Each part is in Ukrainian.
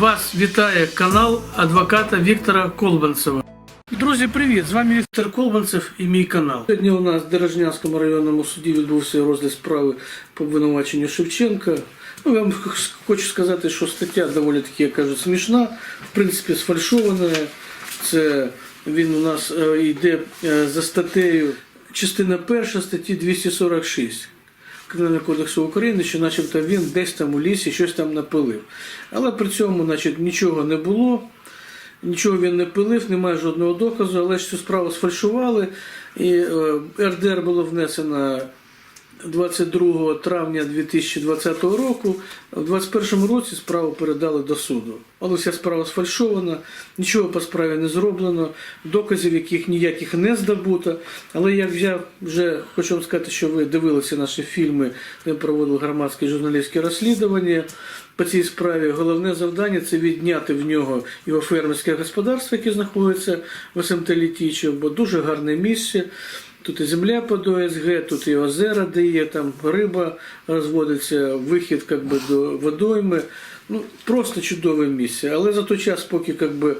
Вас вітає канал адвоката Віктора Колбанцева. Друзі, привіт! З вами Віктор Колбанцев і мій канал. Сьогодні у нас в Дорожнянському районному суді відбувся розгляд справи по обвинуваченню Шевченка. Ну, я вам хочу сказати, що стаття доволі таки, як кажуть, смішна, в принципі, сфальшована. Це він у нас е, йде е, за статтею частина перша статті 246. Кримінального кодексу України, що начебто він десь там у лісі щось там напилив. Але при цьому значить, нічого не було, нічого він не пилив, немає жодного доказу, але ж цю справу сфальшували. І е, РДР було внесено 22 травня 2020 року. В 2021 році справу передали до суду. Але вся справа сфальшована, нічого по справі не зроблено, доказів яких ніяких не здобуто. Але як я вже хочу вам сказати, що ви дивилися наші фільми, ми проводили громадське журналістське розслідування по цій справі. Головне завдання це відняти в нього його фермерське господарство, яке знаходиться в СМТ Літічо, бо дуже гарне місце. Тут і земля під ОСГ, тут і озера, де є, там риба розводиться, вихід как би, до водойми. Ну, просто чудове місце. Але за той час, поки как би,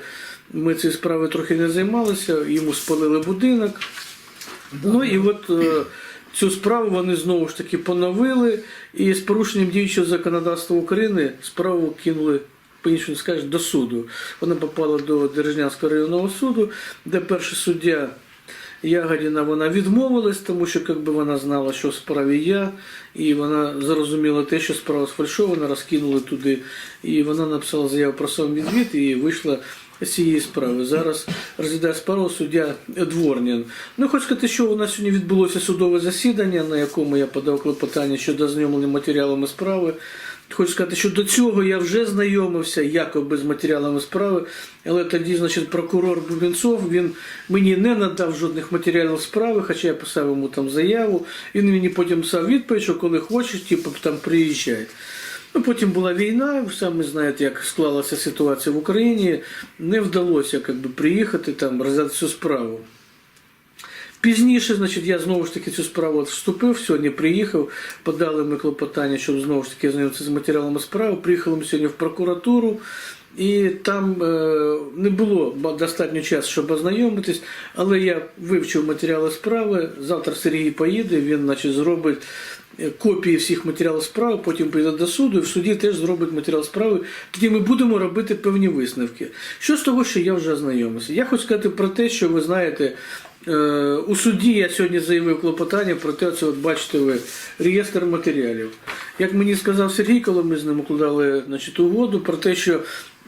ми цією справою трохи не займалися, йому спалили будинок. Ну і от е, цю справу вони знову ж таки поновили і з порушенням діючого законодавства України справу кинули. По-іншому скажеш, до суду. Вона попала до Дережнянського районного суду, де перший суддя Ягодіна вона відмовилась, тому що якби вона знала, що справі я, і вона зрозуміла те, що справа сфальшована, розкинули туди. І вона написала заяву про самовідвід і вийшла з цієї справи. Зараз розглядає справу суддя Дворнін. Ну, хочу сказати, що у нас сьогодні відбулося судове засідання, на якому я подав клопотання щодо знайомлення матеріалами справи. Хочу сказати, що до цього я вже знайомився якоби з матеріалами справи, але тоді, значить, прокурор Бубінцов він мені не надав жодних матеріалів справи, хоча я писав йому там заяву. Він мені потім писав відповідь, що коли хочеш, типу, там приїжджай. Ну, потім була війна, самі знаєте, як склалася ситуація в Україні. Не вдалося як би, приїхати там, розглядати цю справу. Пізніше, значить, я знову ж таки цю справу вступив, сьогодні приїхав, подали ми клопотання, щоб знову ж таки ознайомитися з матеріалами справи. Приїхали ми сьогодні в прокуратуру, і там е, не було достатньо часу, щоб ознайомитись, але я вивчив матеріали справи. Завтра Сергій поїде, він значить, зробить е, копії всіх матеріалів справи, потім прийде до суду, і в суді теж зробить матеріал справи. Тоді ми будемо робити певні висновки. Що з того, що я вже ознайомився? Я хочу сказати про те, що ви знаєте. Е, У суді я сьогодні заявив клопотання про те, це от бачите ви реєстр матеріалів. Як мені сказав Сергій, коли ми з ним укладали значить, угоду про те, що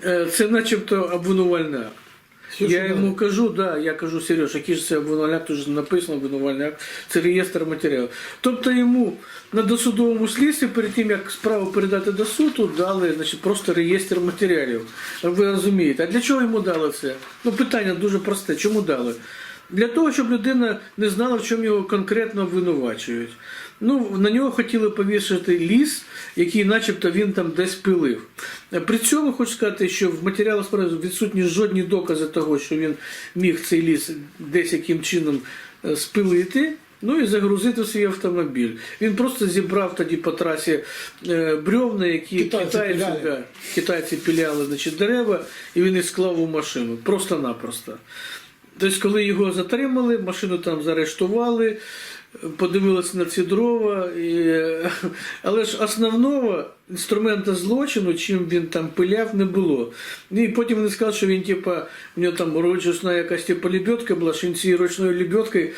е, це начебто обвинувальний акт. Я йому кажу, да, я кажу, Сереж, який ж це обвинувальний акт, ж написано обвинувальний акт, це реєстр матеріалів. Тобто йому на досудовому слідстві, перед тим як справу передати до суду, дали значить, просто реєстр матеріалів. Ви розумієте, а для чого йому дали це? Ну питання дуже просте. Чому дали? Для того, щоб людина не знала, в чому його конкретно обвинувачують. Ну, на нього хотіли повішати ліс, який начебто він там десь пилив. При цьому хочу сказати, що в матеріалах справи відсутні жодні докази того, що він міг цей ліс десь яким чином е, спилити. Ну і загрузити свій автомобіль. Він просто зібрав тоді по трасі е, брьовна, які Китайці китайці, пиляли. китайці піляли значить, дерева, і він їх склав у машину. Просто-напросто. Тобто, коли його затримали, машину там заарештували, подивилися на ці дрова. І... Але ж основного інструмента злочину, чим він там пиляв, не було. І потім вони сказали, що він, типа, у нього там ручна якась типу, лебедка була, що він цією ручною лебедкою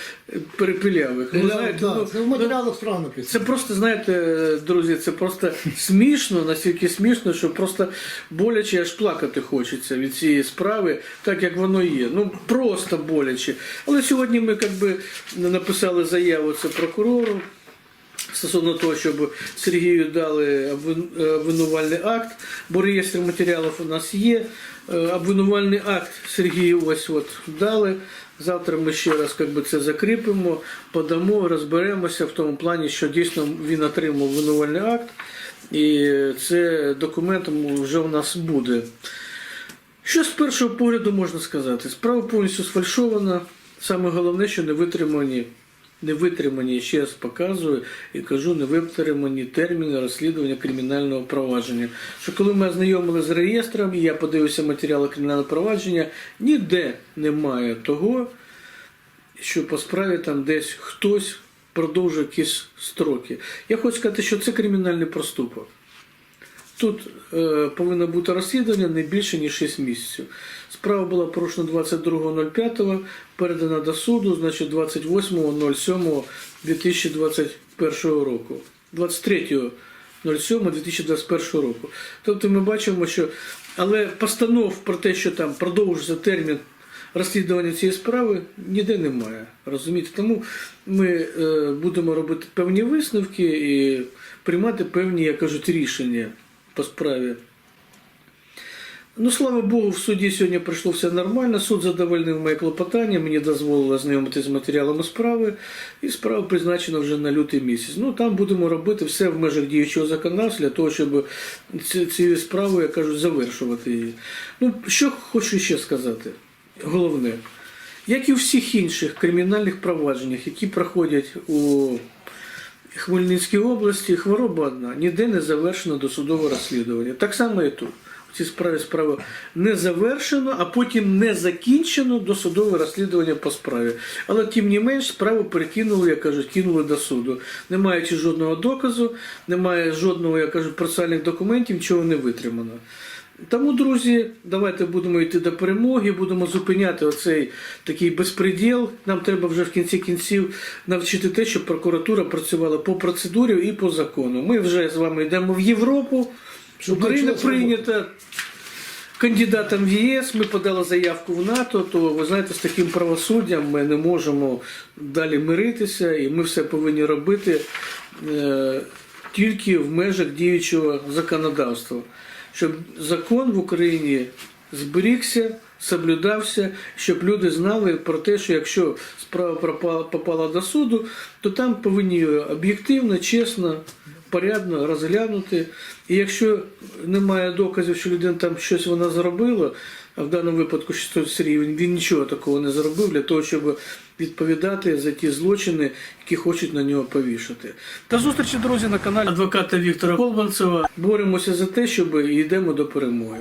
перепиляв їх. Ну, знаєте, да, ну, це в матеріалах справи написано. це просто, знаєте, друзі, це просто смішно, настільки смішно, що просто боляче аж плакати хочеться від цієї справи, так як воно є. Ну просто боляче. Але сьогодні ми якби написали заяву це прокурору. Стосовно того, щоб Сергію дали е, обвинувальний акт, бо реєстр матеріалів у нас є. Е, Обвинувальний акт Сергію ось от дали. Завтра ми ще раз би, це закріпимо, подамо, розберемося в тому плані, що дійсно він отримав обвинувальний акт, і це документом вже у нас буде. Що з першого погляду можна сказати? Справа повністю сфальшована. Саме головне, що не витримані не витримані, ще раз показую і кажу, невитримані терміни розслідування кримінального провадження. Що коли ми ознайомили з реєстром, і я подивився матеріали кримінального провадження, ніде немає того, що по справі там десь хтось продовжує якісь строки. Я хочу сказати, що це кримінальний проступок. Тут е, повинно бути розслідування не більше, ніж 6 місяців. Справа була порушена 22.05, передана до суду, значить 28.07.2021 року. 23.07.2021 року. Тобто ми бачимо, що. Але постанов про те, що там продовжується термін розслідування цієї справи, ніде немає. Розумієте? Тому ми е, будемо робити певні висновки і приймати певні, як кажуть, рішення по справі. Ну, слава Богу, в суді сьогодні пройшло все нормально. Суд задовольнив моє клопотання, мені дозволили ознайомитися з матеріалами справи, і справа призначена вже на лютий місяць. Ну там будемо робити все в межах діючого законодавства для того, щоб ці справи, як кажуть, завершувати її. Ну, що хочу ще сказати, головне, як і у всіх інших кримінальних провадженнях, які проходять у Хмельницькій області, хвороба одна, ніде не завершено досудове розслідування. Так само і тут. В цій справі справа не завершено, а потім не закінчено досудове розслідування по справі. Але тим не менш справу перекинули, як кажуть, кинули до суду. Не маючи жодного доказу, немає жодного, як кажуть, процесуальних документів, нічого не витримано. Тому, друзі, давайте будемо йти до перемоги, будемо зупиняти оцей такий безпреділ. Нам треба вже в кінці кінців навчити те, щоб прокуратура працювала по процедурі і по закону. Ми вже з вами йдемо в Європу. Щоб Україна прийнята кандидатом в ЄС. Ми подали заявку в НАТО. То ви знаєте, з таким правосуддям ми не можемо далі миритися, і ми все повинні робити е, тільки в межах діючого законодавства, щоб закон в Україні зберігся. Соблюдався, щоб люди знали про те, що якщо справа попала до суду, то там повинні об'єктивно, чесно, порядно розглянути. І якщо немає доказів, що людина там щось вона зробила, а в даному випадку що Сергій, він, він нічого такого не зробив для того, щоб відповідати за ті злочини, які хочуть на нього повішати. Та зустрічі, друзі, на каналі адвоката Віктора Колбанцева. Боремося за те, щоб йдемо до перемоги.